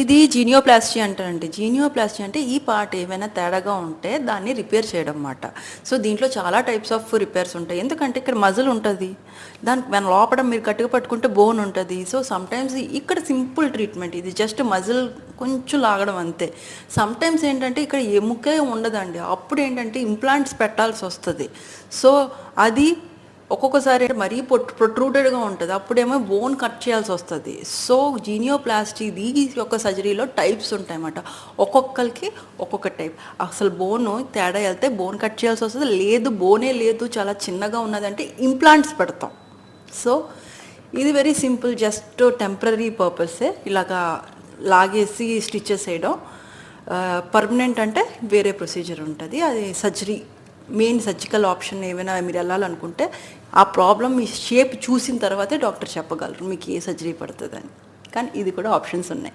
ఇది జీనియోప్లాస్టీ అంటారండి. జీనియోప్లాస్టీ అంటే ఈ పార్ట్ ఏమైనా తేడాగా ఉంటే దాన్ని రిపేర్ చేయడం అన్నమాట సో దీంట్లో చాలా టైప్స్ ఆఫ్ రిపేర్స్ ఉంటాయి. ఎందుకంటే ఇక్కడ మజిల్ ఉంటుంది. దానికి మన లోపల మీరు గట్టిగా పట్టుకుంటే బోన్ ఉంటుంది. సో సమ్టైమ్స్ ఇక్కడ సింపుల్ ట్రీట్మెంట్ ఇది. జస్ట్ మజిల్ కొంచెం లాగడం అంతే. సమ్టైమ్స్ ఏంటంటే ఇక్కడ ఎముకే ఉండదండి. అప్పుడు ఏంటంటే ఇంప్లాంట్స్ పెట్టాల్సి వస్తుంది. సో అది ఒక్కొక్కసారి మరీ పొట్ ప్రొట్రూటెడ్గా ఉంటుంది. అప్పుడేమో బోన్ కట్ చేయాల్సి వస్తుంది. సో జీనియోప్లాస్టీ దీ యొక్క సర్జరీలో టైప్స్ ఉంటాయన్నమాట. ఒక్కొక్కరికి ఒక్కొక్క టైప్ అసలు బోన్ తేడా వెళ్తే బోన్ కట్ చేయాల్సి వస్తుంది. లేదు బోనే లేదు చాలా చిన్నగా ఉన్నదంటే ఇంప్లాంట్స్ పెడతాం. సో ఇది వెరీ సింపుల్ జస్ట్ టెంపరీ పర్పసే ఇలాగా లాగేసి స్టిచెస్ వేయడం. Uh, పర్మనెంట్ అంటే వేరే ప్రొసీజర్ ఉంటుంది. అది సర్జరీ మెయిన్ సర్జికల్ ఆప్షన్ ఏమైనా మీరు వెళ్ళాలనుకుంటే ఆ ప్రాబ్లం మీ షేప్ చూసిన తర్వాతే డాక్టర్ చెప్పగలరు మీకు ఏ సర్జరీ పడుతుందని. కానీ ఇది కూడా ఆప్షన్స్ ఉన్నాయి.